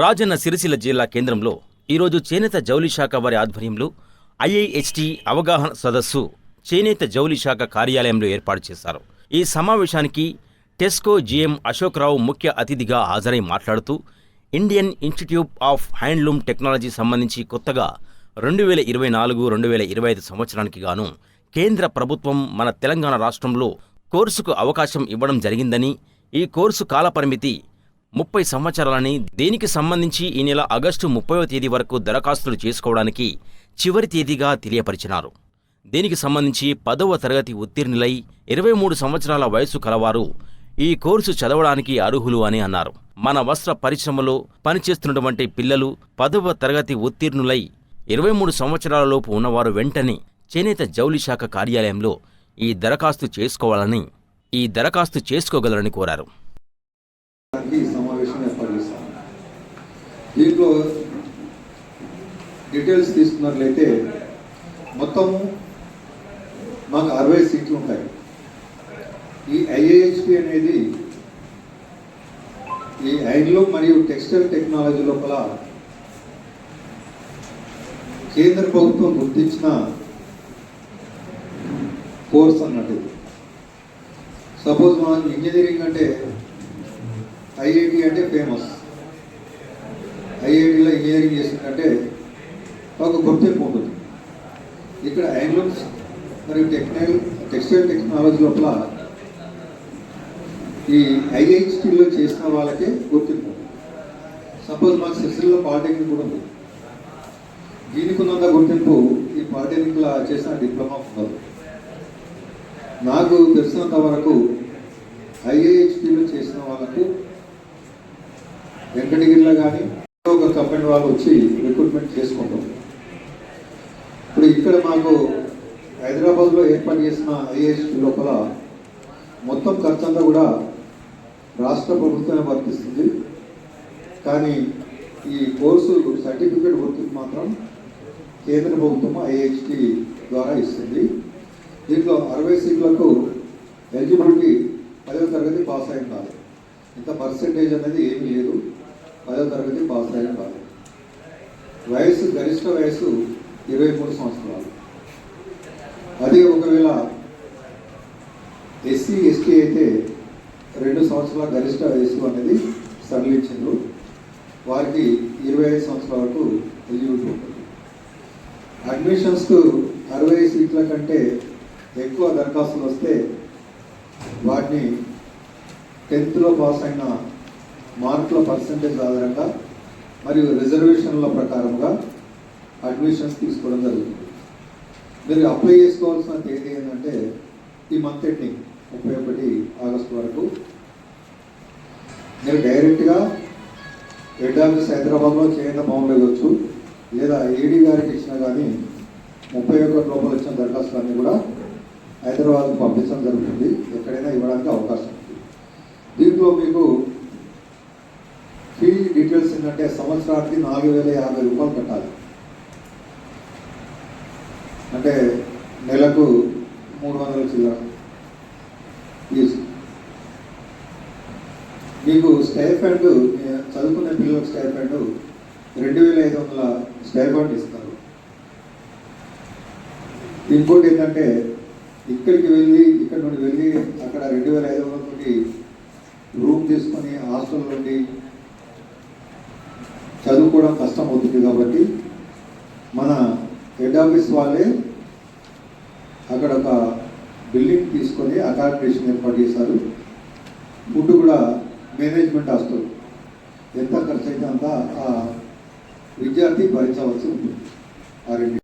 రాజన్న సిరిసిల్ల జిల్లా కేంద్రంలో ఈరోజు చేనేత జౌలి శాఖ వారి ఆధ్వర్యంలో ఐఐహెచ్టి అవగాహన సదస్సు చేనేత జౌలి శాఖ కార్యాలయంలో ఏర్పాటు చేశారు. ఈ సమావేశానికి టెస్కో జీఎం అశోక్రావు ముఖ్య అతిథిగా హాజరై మాట్లాడుతూ Indian Institute of Handloom Technology సంబంధించి కొత్తగా రెండు వేల ఇరవై నాలుగు రెండు వేల ఇరవై ఐదు సంవత్సరానికి గాను కేంద్ర ప్రభుత్వం మన తెలంగాణ రాష్ట్రంలో కోర్సుకు అవకాశం ఇవ్వడం జరిగిందని ఈ కోర్సు కాలపరిమితి ముప్పై సంవత్సరాలని దీనికి సంబంధించి ఈ నెల ఆగస్టు ముప్పైవ తేదీ వరకు దరఖాస్తులు చేసుకోవడానికి చివరి తేదీగా తెలియపరిచినారు. దీనికి సంబంధించి పదవ తరగతి ఉత్తీర్ణులై ఇరవై మూడు సంవత్సరాల వయసు కలవారు ఈ కోర్సు చదవడానికి అర్హులు అని అన్నారు. మన వస్త్ర పరిశ్రమలో పనిచేస్తున్నటువంటి పిల్లలు పదవ తరగతి ఉత్తీర్ణులై ఇరవై మూడు సంవత్సరాలలోపు ఉన్నవారు వెంటనే చేనేత జౌలి శాఖ కార్యాలయంలో ఈ దరఖాస్తు చేసుకోవాలని ఈ దరఖాస్తు చేసుకోగలరని కోరారు దానికి ఈ సమావేశం ఏర్పాటు చేస్తాం దీంట్లో డీటెయిల్స్ తీసుకున్నట్లయితే మొత్తము మాకు అరవై సీట్లు ఉంటాయి. ఈ ఐఏహెచ్పి అనేది ఈ ఐన్లో మరియు టెక్స్టైల్ టెక్నాలజీ లోపల కేంద్ర ప్రభుత్వం గుర్తించిన కోర్స్ అన్నట్టు సపోజ్ మనం ఇంజనీరింగ్ అంటే ఐఐటి అంటే ఫేమస్. ఐఐటీలో ఇంజనీరింగ్ చేసిందంటే ఒక గుర్తింపు ఉంటుంది ఇక్కడ హ్యాండ్లూమ్స్ మరియు టెక్నైల్ టెక్స్టైల్ టెక్నాలజీ లోపల ఈ ఐఐటీలో చేసిన వాళ్ళకే గుర్తింపు సపోజ్ మాకు సిసిల్లో పాలిటెక్నిక్ కూడా ఉంది. దీనికి ఉన్నంత గుర్తింపు ఈ పాలిటెక్నిక్లో చేసిన డిప్లొమా ఉండదు. నాకు తెలిసినంత వరకు ఐఏహెచ్టీలో చేసిన వాళ్ళకు వెంకటగిరిలో కానీ ఒక కంపెనీ వాళ్ళు వచ్చి రిక్రూట్మెంట్ చేసుకుంటాం. ఇప్పుడు ఇక్కడ మాకు హైదరాబాద్లో ఏర్పాటు చేసిన ఐఏఎస్ లోపల మొత్తం ఖర్చంతా కూడా రాష్ట్ర ప్రభుత్వమే వర్తిస్తుంది. కానీ ఈ కోర్సు సర్టిఫికేట్ వర్తికి మాత్రం కేంద్ర ప్రభుత్వం ఐఏహెచ్టి ద్వారా ఇస్తుంది. దీంట్లో అరవై సీట్లకు ఎలిజిబిలిటీ పదవ తరగతి పాస్ అయిన కాదు ఇంత పర్సెంటేజ్ అనేది ఏమీ లేదు. పదో తరగతి పాస్ అయిన వాళ్ళు. వయసు గరిష్ట వయసు ఇరవై మూడు సంవత్సరాలు. అదే ఒకవేళ ఎస్సీ ఎస్టీ అయితే రెండు సంవత్సరాల గరిష్ట వయసు అనేది సడలించారు వారికి ఇరవై ఐదు సంవత్సరాల వరకు ఎలిజిబిలిటీ ఉంటుంది. అడ్మిషన్స్కు అరవై సీట్ల కంటే ఎక్కువ దరఖాస్తులు వస్తే వాటిని టెన్త్లో పాస్ అయిన మార్కుల పర్సంటేజ్ ఆధారంగా మరియు రిజర్వేషన్ల ప్రకారంగా అడ్మిషన్స్ తీసుకోవడం జరుగుతుంది. మీరు అప్లై చేసుకోవాల్సిన తేదీ ఏంటంటే ఈ మంత్ ఎండింగ్ ముప్పై ఒకటి ఆగస్టు వరకు మీరు డైరెక్ట్గా హెడ్ ఆఫీస్ హైదరాబాద్లో చేయడం బాగుండవచ్చు లేదా ఏడీ గారికి ఇచ్చినా కానీ ముప్పై ఒకటి లోపల వచ్చిన దరఖాస్తులన్నీ కూడా హైదరాబాద్కు పంపించడం జరుగుతుంది. ఎక్కడైనా ఇవ్వడానికి అవకాశం ఉంది. దీంట్లో మీకు డీటెయిల్స్ ఏంటంటే సంవత్సరానికి నాలుగు వేల యాభై రూపాయలు కట్టాలి. అంటే నెలకు మూడు వందల చిల్లర. ఫీజు మీకు స్టైఫండ్ చదువుకునే పిల్లలకు స్టైఫండ్ రెండు వేల ఐదు వందల స్టైఫండ్ ఇస్తారు. ఇంకోటి ఏంటంటే ఇక్కడికి వెళ్ళి ఇక్కడ నుండి వెళ్ళి అక్కడ రెండు వేల ఐదు వందల నుండి రూమ్ తీసుకొని హాస్టల్ నుండి కాబట్టి మన హెడ్ ఆఫీస్ వాళ్ళే అక్కడ ఒక బిల్డింగ్ తీసుకొని అకామిడేషన్ ఏర్పాటు చేశారు. ఫుడ్ కూడా మేనేజ్మెంట్ హాస్టల్. ఎంత ఖర్చు అయితే అంత ఆ విద్యార్థి భరించవలసి ఉంటుంది. ఆ రెండు